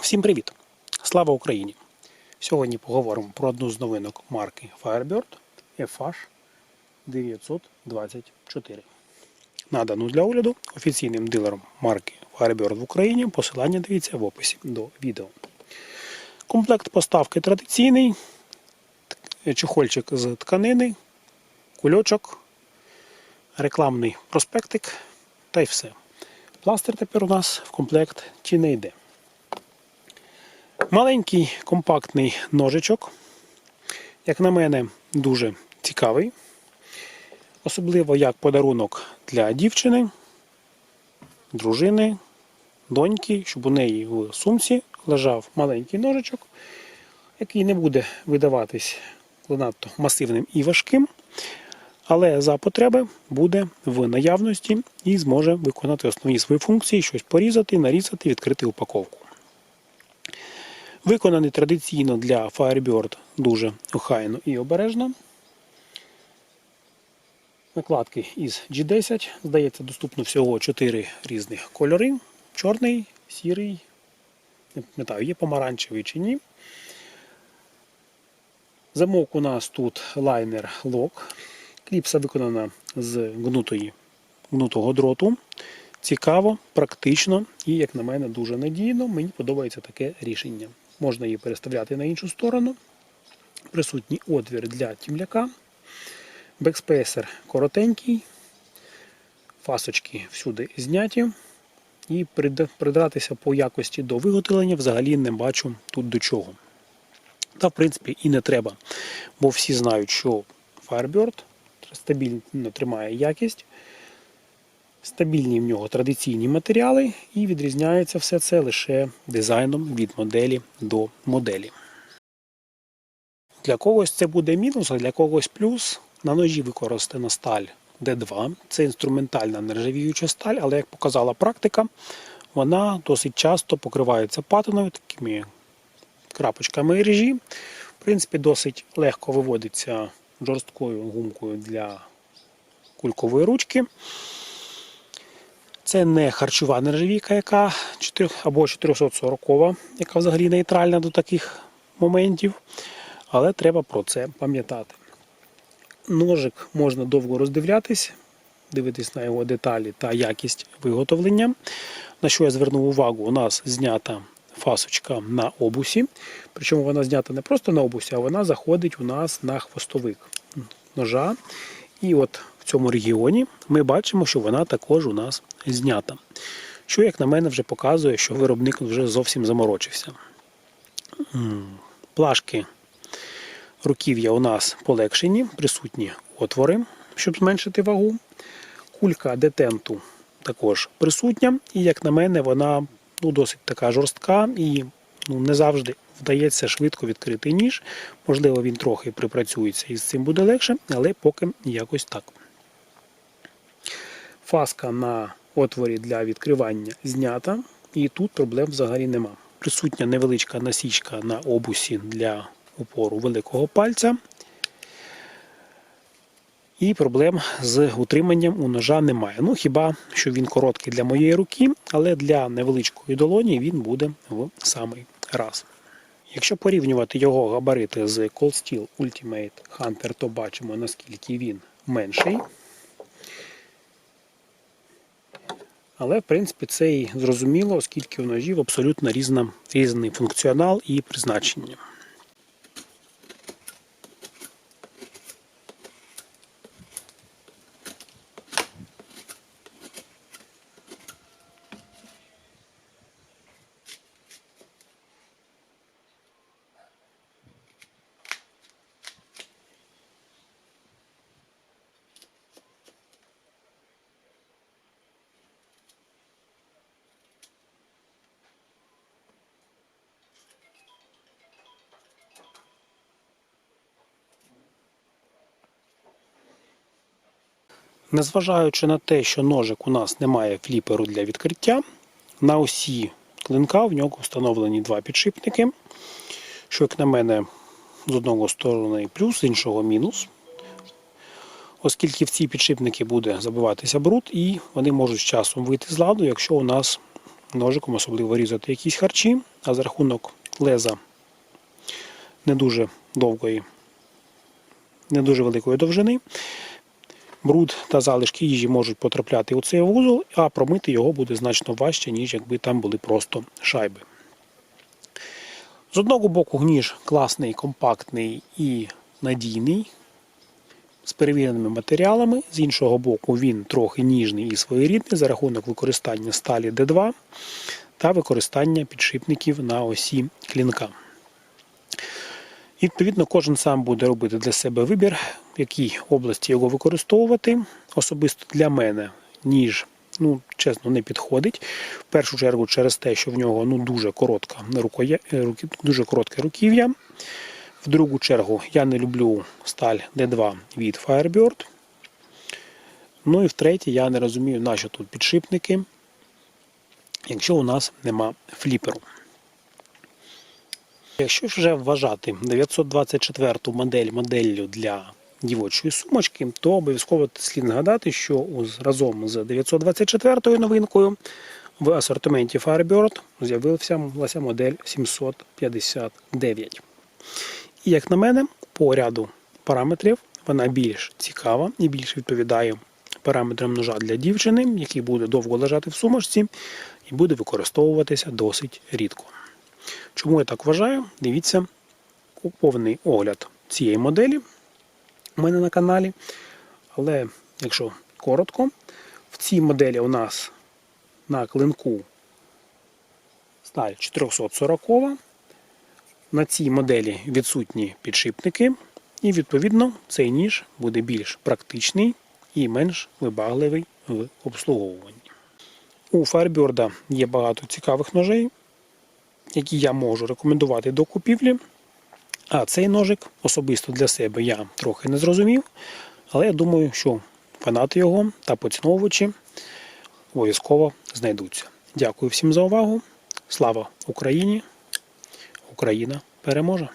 Всім привіт! Слава Україні! Сьогодні поговоримо про одну з новинок марки Firebird FH 924. Надану для огляду офіційним дилером марки Firebird в Україні. Посилання дивіться в описі до відео. Комплект поставки традиційний, чехольчик з тканини, кульочок, рекламний проспектик та й все. Пластир тепер у нас в комплект чи не йде. Маленький компактний ножичок, як на мене, дуже цікавий. Особливо як подарунок для дівчини, дружини, доньки, щоб у неї в сумці лежав маленький ножичок, який не буде видаватись надто масивним і важким, але за потреби буде в наявності і зможе виконати основні свої функції, щось порізати, нарізати, відкрити упаковку. Виконаний традиційно для Firebird дуже охайно і обережно. Накладки із G10. Здається, доступно всього 4 різних кольори: чорний, сірий, не пам'ятаю, є помаранчевий чи ні. Замок у нас тут лайнер лок. Кліпса виконана з гнутої, гнутого дроту. Цікаво, практично і, як на мене, дуже надійно. Мені подобається таке рішення. Можна її переставляти на іншу сторону. Присутній отвір для тімляка. Бекспейсер коротенький, фасочки всюди зняті. І придратися по якості до виготовлення взагалі не бачу тут до чого. Та, в принципі, і не треба. Бо всі знають, що Firebird стабільно тримає якість. Стабільні в нього традиційні матеріали, і відрізняється все це лише дизайном від моделі до моделі. Для когось це буде мінус, а для когось плюс. На ножі використана сталь D2. Це інструментальна нержавіюча сталь, але, як показала практика, вона досить часто покривається патиною, такими крапочками режі. В принципі, досить легко виводиться жорсткою гумкою для кулькової ручки. Це не харчова нержавійка, яка 4, або 440, яка взагалі нейтральна до таких моментів. Але треба про це пам'ятати. Ножик можна довго роздивлятись, дивитись на його деталі та якість виготовлення. На що я звернув увагу, у нас знята фасочка на обусі. Причому вона знята не просто на обусі, а вона заходить у нас на хвостовик ножа. І от в цьому регіоні ми бачимо, що вона також у нас знята. Що, як на мене, вже показує, що виробник вже зовсім заморочився. Плашки руків'я у нас полегшені, присутні отвори, щоб зменшити вагу. Кулька детенту також присутня, і, як на мене, вона ну, досить така жорстка і ну, не завжди вдається швидко відкрити ніж. Можливо, він трохи припрацюється і з цим буде легше, але поки якось так. Фаска на отворі для відкривання знята, і тут проблем взагалі нема. Присутня невеличка насічка на обусі для опору великого пальця. І проблем з утриманням у ножа немає. Ну, хіба що він короткий для моєї руки, але для невеличкої долоні він буде в самий раз. Якщо порівнювати його габарити з Cold Steel Ultimate Hunter, то бачимо, наскільки він менший. Але, в принципі, це і зрозуміло, оскільки у ножів абсолютно різна, різний функціонал і призначення. Незважаючи на те, що ножик у нас не має фліперу для відкриття, на осі клинка в нього встановлені два підшипники, що, як на мене, з одного сторони плюс, з іншого мінус. Оскільки в ці підшипники буде забиватися бруд, і вони можуть з часом вийти з ладу, якщо у нас ножиком особливо різати якісь харчі, а за рахунок леза не дуже довгої, не дуже великої довжини. Бруд та залишки їжі можуть потрапляти у цей вузол, а промити його буде значно важче, ніж якби там були просто шайби. З одного боку, ніж класний, компактний і надійний, з перевіреними матеріалами. З іншого боку, він трохи ніжний і своєрідний за рахунок використання сталі D2 та використання підшипників на осі клінка. І, Відповідно, кожен сам буде робити для себе вибір, в якій області його використовувати. Особисто для мене ніж, ну, чесно, не підходить. В першу чергу через те, що в нього ну, дуже, коротка рукоя... руки- дуже коротке руків'я. В другу чергу я не люблю сталь D2 від Firebird. Ну і втретє, я не розумію, нащо тут підшипники, якщо у нас нема фліперу. Якщо вже вважати 924 модель моделлю для дівочої сумочки, то обов'язково слід згадати, що разом з 924 новинкою в асортименті Firebird з'явилася модель 759. І як на мене, по ряду параметрів вона більш цікава і більш відповідає параметрам ножа для дівчини, який буде довго лежати в сумочці і буде використовуватися досить рідко. Чому я так вважаю? Дивіться повний огляд цієї моделі у мене на каналі. Але якщо коротко, в цій моделі у нас на клинку сталь 440. На цій моделі відсутні підшипники, і відповідно цей ніж буде більш практичний і менш вибагливий в обслуговуванні. У Firebird є багато цікавих ножей, які я можу рекомендувати до купівлі. А цей ножик особисто для себе я трохи не зрозумів, але я думаю, що фанати його та поціновувачі обов'язково знайдуться. Дякую всім за увагу. Слава Україні! Україна переможе!